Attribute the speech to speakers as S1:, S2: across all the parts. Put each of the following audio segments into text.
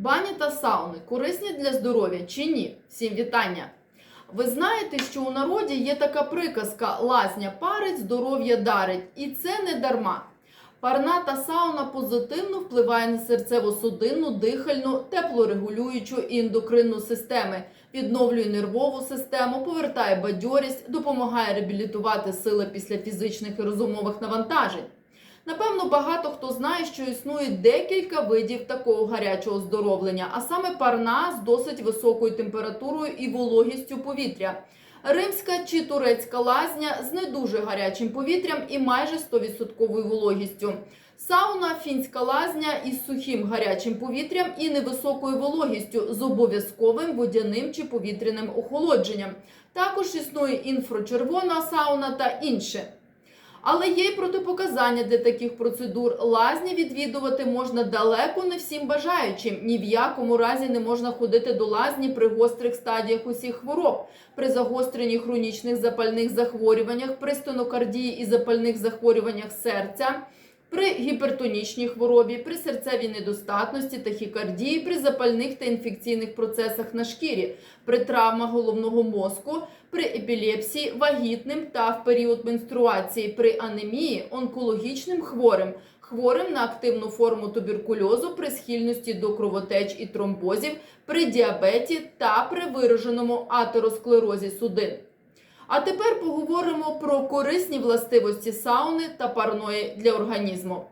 S1: Бані та сауни корисні для здоров'я чи ні? Всім вітання! Ви знаєте, що у народі є така приказка лазня парить, здоров'я дарить, і це не дарма. Парна та сауна позитивно впливає на серцево-судинну, дихальну, теплорегулюючу і ендокринну системи, відновлює нервову систему, повертає бадьорість, допомагає реабілітувати сили після фізичних і розумових навантажень. Напевно, багато хто знає, що існує декілька видів такого гарячого оздоровлення, а саме парна з досить високою температурою і вологістю повітря. Римська чи турецька лазня з не дуже гарячим повітрям і майже 100% вологістю. Сауна, фінська лазня із сухим гарячим повітрям і невисокою вологістю з обов'язковим водяним чи повітряним охолодженням. Також існує інфрачервона сауна та інше. Але є й протипоказання для таких процедур. Лазні відвідувати можна далеко не всім бажаючим. Ні в якому разі не можна ходити до лазні при гострих стадіях усіх хвороб, при загостренні хронічних запальних захворюваннях, при стенокардії і запальних захворюваннях серця. При гіпертонічній хворобі, при серцевій недостатності, тахікардії, при запальних та інфекційних процесах на шкірі, при травмах головного мозку, при епілепсії, вагітним та в період менструації, при анемії, онкологічним хворим, хворим на активну форму туберкульозу, при схильності до кровотеч і тромбозів, при діабеті та при вираженому атеросклерозі судин. А тепер поговоримо про корисні властивості сауни та парної для організму.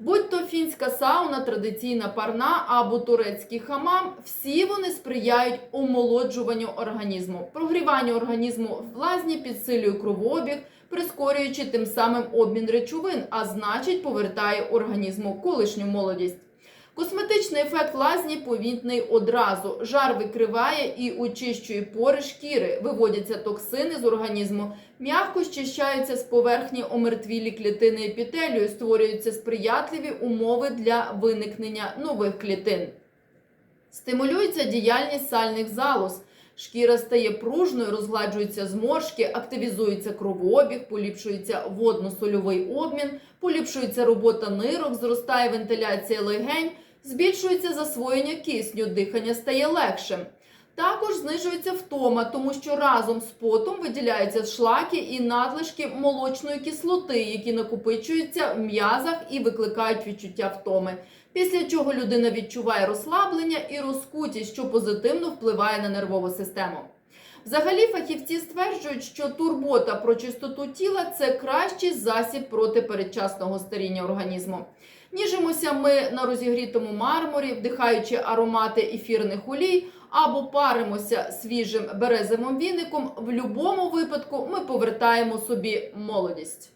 S1: Будь то фінська сауна, традиційна парна або турецький хамам, всі вони сприяють омолоджуванню організму, прогріванню організму в лазні підсилює кровообіг, прискорюючи тим самим обмін речовин, а значить повертає організму колишню молодість. Косметичний ефект лазні повітний одразу. Жар викриває і очищує пори шкіри, виводяться токсини з організму, м'яко щищаються з поверхні омертвілі клітини епітелію, створюються сприятливі умови для виникнення нових клітин. Стимулюється діяльність сальних залоз. Шкіра стає пружною, розгладжуються зморшки, активізується кровообіг, поліпшується водно-сольовий обмін, поліпшується робота нирок, зростає вентиляція легень, збільшується засвоєння кисню, дихання стає легшим. Також знижується втома, тому що разом з потом виділяються шлаки і надлишки молочної кислоти, які накопичуються в м'язах і викликають відчуття втоми. Після чого людина відчуває розслаблення і розкутість, що позитивно впливає на нервову систему. Взагалі, фахівці стверджують, що турбота про чистоту тіла це кращий засіб проти передчасного старіння організму. Ніжимося ми на розігрітому мармурі, вдихаючи аромати ефірних олій, або паримося свіжим березовим віником. В будь-якому випадку ми повертаємо собі молодість.